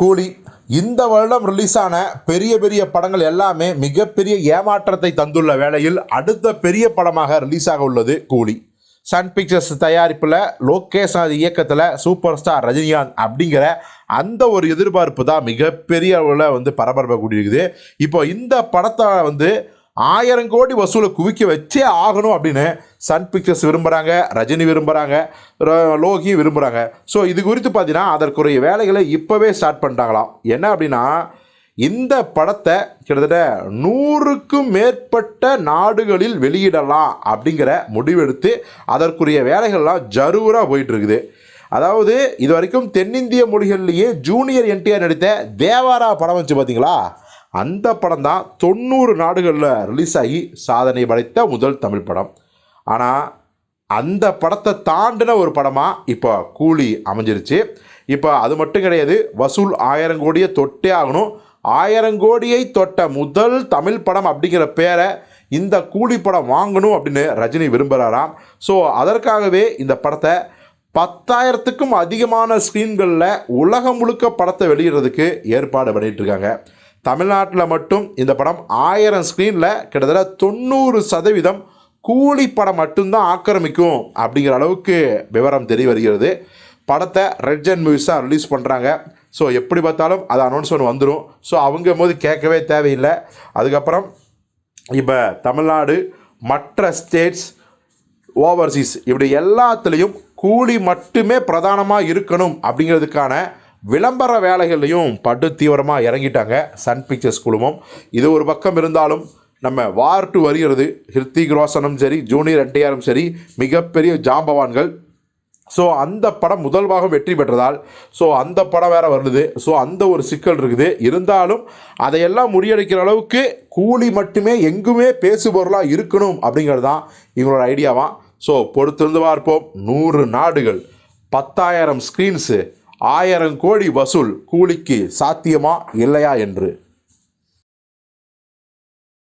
கூலி. இந்த வருடம் ரிலீஸ் ஆன பெரிய பெரிய படங்கள் எல்லாமே மிகப்பெரிய ஏமாற்றத்தை தந்துள்ள வேளையில் அடுத்த பெரிய படமாக ரிலீஸ் ஆக உள்ளது கூலி. சன் பிக்சர்ஸ் தயாரிப்பில் லோகேஷ் நாத் இயக்கத்தில் சூப்பர் ஸ்டார் ரஜினிகாந்த் அப்படிங்கிற அந்த ஒரு எதிர்பார்ப்பு தான் மிகப்பெரிய அளவில் வந்து பரபரப்பை கூட்டியிருக்குது இப்போ இந்த படத்தை வந்து ஆயிரம் கோடி வசூலை குவிக்க வச்சே ஆகணும் அப்படின்னு சன் பிக்சர்ஸ் விரும்புகிறாங்க ரஜினி விரும்புகிறாங்க லோகி விரும்புகிறாங்க ஸோ இது குறித்து பார்த்தீங்கன்னா அதற்குரிய வேலைகளை இப்போவே ஸ்டார்ட் பண்ணிட்டாங்களாம். என்ன அப்படின்னா இந்த படத்தை கிட்டத்தட்ட நூறுக்கும் மேற்பட்ட நாடுகளில் வெளியிடலாம் அப்படிங்கிற முடிவெடுத்து அதற்குரிய வேலைகள்லாம் ஜரூராக போயிட்டுருக்குது. அதாவது இது வரைக்கும் தென்னிந்திய மொழிகள்லேயே ஜூனியர் என்டிஆர் நடித்த தேவாரா படம் வச்சு பார்த்தீங்களா அந்த படம் தான் தொண்ணூறு நாடுகளில் ரிலீஸ் ஆகி சாதனை படைத்த முதல் தமிழ் படம். ஆனால் அந்த படத்தை தாண்டின ஒரு படமாக இப்போ கூலி அமைஞ்சிருச்சு. இப்போ அது மட்டும் கிடையாது வசூல் ஆயிரம் கோடியை தொட்டே ஆகணும். ஆயிரம் கோடியை தொட்ட முதல் தமிழ் படம் அப்படிங்கிற பேரை இந்த கூலி படம் வாங்கணும் அப்படின்னு ரஜினி விரும்புகிறாராம் ஸோ அதற்காகவே இந்த படத்தை பத்தாயிரத்துக்கும் அதிகமான ஸ்க்ரீன்களில் உலகம் முழுக்க படத்தை வெளியிடுறதுக்கு ஏற்பாடு பண்ணிகிட்ருக்காங்க இருக்காங்க. தமிழ்நாட்டில் மட்டும் இந்த படம் ஆயிரம் ஸ்க்ரீனில் கிட்டத்தட்ட தொண்ணூறு சதவீதம் கூலி படம் மட்டும்தான் ஆக்கிரமிக்கும் அப்படிங்கிற அளவுக்கு விவரம் தெரிய வருகிறது. படத்தை ரெட் அண்ட் மூவிஸாக ரிலீஸ் பண்ணுறாங்க ஸோ எப்படி பார்த்தாலும் அது அனௌன்ஸ்மெண்ட் வந்துடும் ஸோ அவங்க போது கேட்கவே தேவையில்லை. அதுக்கப்புறம் இப்போ தமிழ்நாடு மற்ற ஸ்டேட்ஸ் ஓவர்சீஸ் இப்படி எல்லாத்துலேயும் கூலி மட்டுமே பிரதானமாக இருக்கணும் அப்படிங்கிறதுக்கான விளம்பர வேலைகள்லையும் படு தீவிரமாக இறங்கிட்டாங்க. சன் பிக்சர்ஸ் குழுமம். இது ஒரு பக்கம் இருந்தாலும் நம்ம வார் டு வருகிறது. ஹிருத்திக் ரோஷனும் சரி ஜூனியர் என்டிஆரும் சரி மிகப்பெரிய ஜாம்பவான்கள். ஸோ அந்த படம் முதல் பாகம் வெற்றி பெற்றதால் ஸோ அந்த படம் வேறு வருது. ஸோ அந்த ஒரு சிக்கல் இருக்குது. இருந்தாலும் அதையெல்லாம் முறியடிக்கிற அளவுக்கு கூலி மட்டுமே எங்குமே பேசுபொருளாக இருக்கணும் அப்படிங்கிறது தான் இவங்களோட ஐடியாவாம் ஸோ பொறுத்திருந்து பார்ப்போம். நூறு நாடுகள் பத்தாயிரம் ஸ்க்ரீன்ஸு ஆயிரம் கோடி வசூல் கூலிக்கு சாத்தியமா இல்லையா என்று